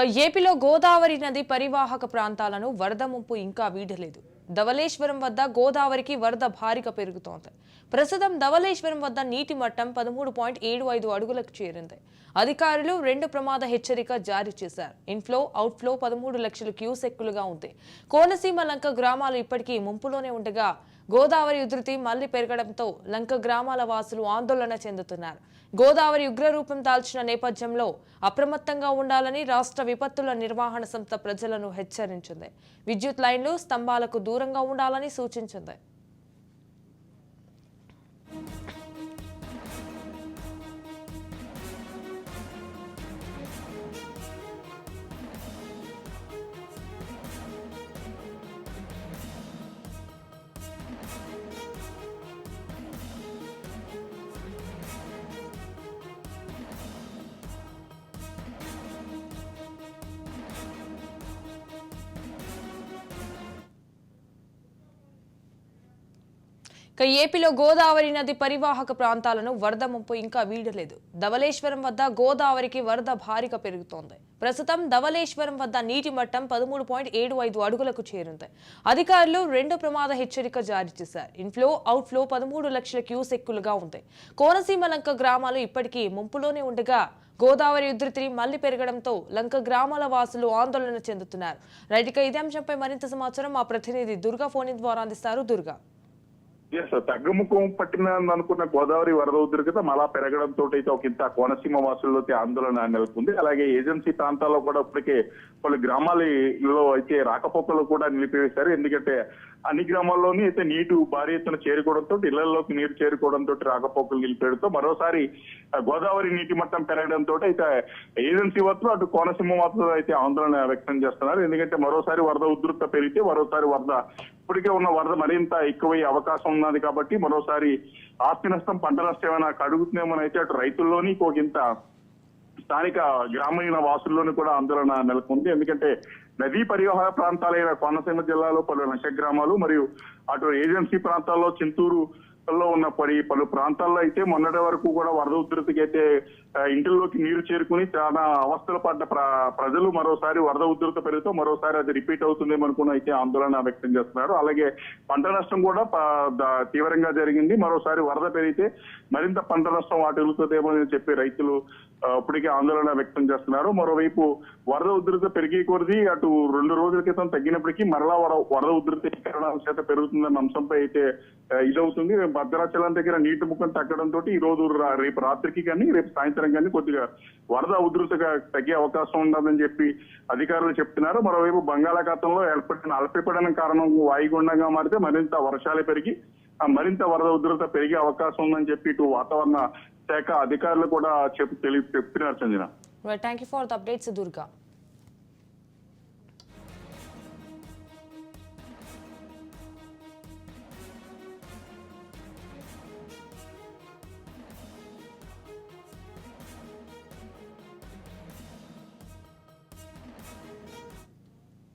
ఏపీలో గోదావరి నది పరివాహక ప్రాంతాలను వరద ముంపు ఇంకా వీడలేదు. ధవళేశ్వరం వద్ద గోదావరికి వరద భారీగా పెరుగుతోంది. ప్రస్తుతం ధవళేశ్వరం వద్ద నీటి మట్టం పదమూడు పాయింట్ ఏడు ఐదు అడుగులకు చేరింది. అధికారులు రెండు ప్రమాద హెచ్చరిక జారీ చేశారు. ఇన్ఫ్లో అవుట్ఫ్లో పదమూడు లక్షల క్యూసెక్కులుగా ఉంది. కోనసీమ లంక గ్రామాలు ఇప్పటికీ ముంపులోనే ఉండగా గోదావరి ఉధృతి మళ్ళీ పెరగడంతో లంక గ్రామాల వాసులు ఆందోళన చెందుతున్నారు. గోదావరి ఉగ్రరూపం దాల్చిన నేపథ్యంలో అప్రమత్తంగా ఉండాలని రాష్ట్ర విపత్తుల నిర్వహణ సంస్థ ప్రజలను హెచ్చరించింది. విద్యుత్ లైన్లు స్తంభాలకు దూరంగా ఉండాలని సూచించింది. ఇక ఏపీలో గోదావరి నది పరివాహక ప్రాంతాలను వరద ముంపు ఇంకా వీడలేదు. ధవలేశ్వరం వద్ద గోదావరికి వరద భారీగా పెరుగుతోంది. ప్రస్తుతం ధవళేశ్వరం వద్ద నీటి మట్టం పదమూడు పాయింట్ ఏడు ఐదు అడుగులకు చేరింది. అధికారులు రెండు ప్రమాద హెచ్చరిక జారీ చేశారు. ఇన్ఫ్లో అవుట్ఫ్లో పదమూడు లక్షల క్యూసెక్కులుగా ఉంది. కోనసీమ లంక గ్రామాలు ఇప్పటికీ ముంపులోనే ఉండగా గోదావరి ఉధృతి మళ్ళీ పెరగడంతో లంక గ్రామాల వాసులు ఆందోళన చెందుతున్నారు. రైతుగా ఇదే అంశంపై మరింత సమాచారం మా ప్రతినిధి దుర్గా ఫోన్ ద్వారా అందిస్తారు. దుర్గా. ఎస్ తగ్గుముఖం పట్టిన అనుకున్న గోదావరి వరద ఉధృత మళ్ళా పెరగడంతో అయితే ఒక ఇంత కోనసీమ వాసుల్లో అయితే ఆందోళన నెలకొంది. అలాగే ఏజెన్సీ ప్రాంతాల్లో కూడా ఇప్పటికే పలు గ్రామాలలో అయితే రాకపోకలు కూడా నిలిపివేశారు. ఎందుకంటే అన్ని గ్రామాల్లోని అయితే నీటు భారీ ఎత్తున చేరుకోవడంతో ఇళ్ళలోకి నీరు చేరుకోవడంతో రాకపోకలు నిలిపేయడంతో మరోసారి గోదావరి నీటి మట్టం పెరగడంతో అయితే ఏజెన్సీ వద్ద అటు కోనసీమ వద్ద అయితే ఆందోళన వ్యక్తం చేస్తున్నారు. ఎందుకంటే మరోసారి వరద ఉధృత పెరిగితే మరోసారి వరద ఇప్పటికే ఉన్న వరద మరింత ఎక్కువయ్యే అవకాశం ఉన్నది కాబట్టి మరోసారి ఆస్తి నష్టం పంట నష్టం ఏమైనా కడుగుతుందేమో అయితే అటు రైతుల్లోని ఇంకొక స్థానిక గ్రామీణ వాసుల్లోని కూడా ఆందోళన నెలకొంది. ఎందుకంటే నదీ పరివాహక ప్రాంతాలైన కోనసీమ జిల్లాలో పలు నశ గ్రామాలు మరియు అటు ఏజెన్సీ ప్రాంతాల్లో చింతూరు లో ఉన్న పడి పలు ప్రాంతాల్లో అయితే మొన్నటి వరకు కూడా వరద ఉధృతికి అయితే ఇంటిలోకి నీరు చేరుకుని చాలా అవస్థలు పడ్డ ప్ర- ప్రజలు మరోసారి వరద ఉధృత పెరుగుతూ మరోసారి అది రిపీట్ అవుతుందేమో అనుకుని అయితే ఆందోళన వ్యక్తం చేస్తున్నారు. అలాగే పంట నష్టం కూడా తీవ్రంగా జరిగింది. మరోసారి వరద పెరిగితే మరింత పంట నష్టం వాటిల్లుతుందేమో అని చెప్పి రైతులు ఇప్పటికే ఆందోళన వ్యక్తం చేస్తున్నారు. మరోవైపు వరద ఉధృత పెరిగే కొద్ది అటు రెండు రోజుల క్రితం తగ్గినప్పటికీ మరలా వరద ఉధృతి చేత పెరుగుతుందన్న అంశంపై అయితే ఇదవుతుంది. భద్రాచలం దగ్గర నీటి ముఖం తగ్గడంతో ఈ రోజు రేపు రాత్రికి కానీ రేపు సాయంత్రం కానీ కొద్దిగా వరద ఉధృతగా తగ్గే అవకాశం ఉండదని చెప్పి అధికారులు చెప్తున్నారు. మరోవైపు బంగాళాఖాతంలో ఏర్పడిన అల్పపీడనం కారణం వాయుగుండంగా మారితే మరింత వర్షాలు పెరిగి ఆ మరింత వరద ఉధృత పెరిగే అవకాశం ఉందని చెప్పి ఇటు వాతావరణ శాఖ అధికారులు కూడా చెప్పి తెలియ చెప్పినారు చందిన. Thank you for the updates Durga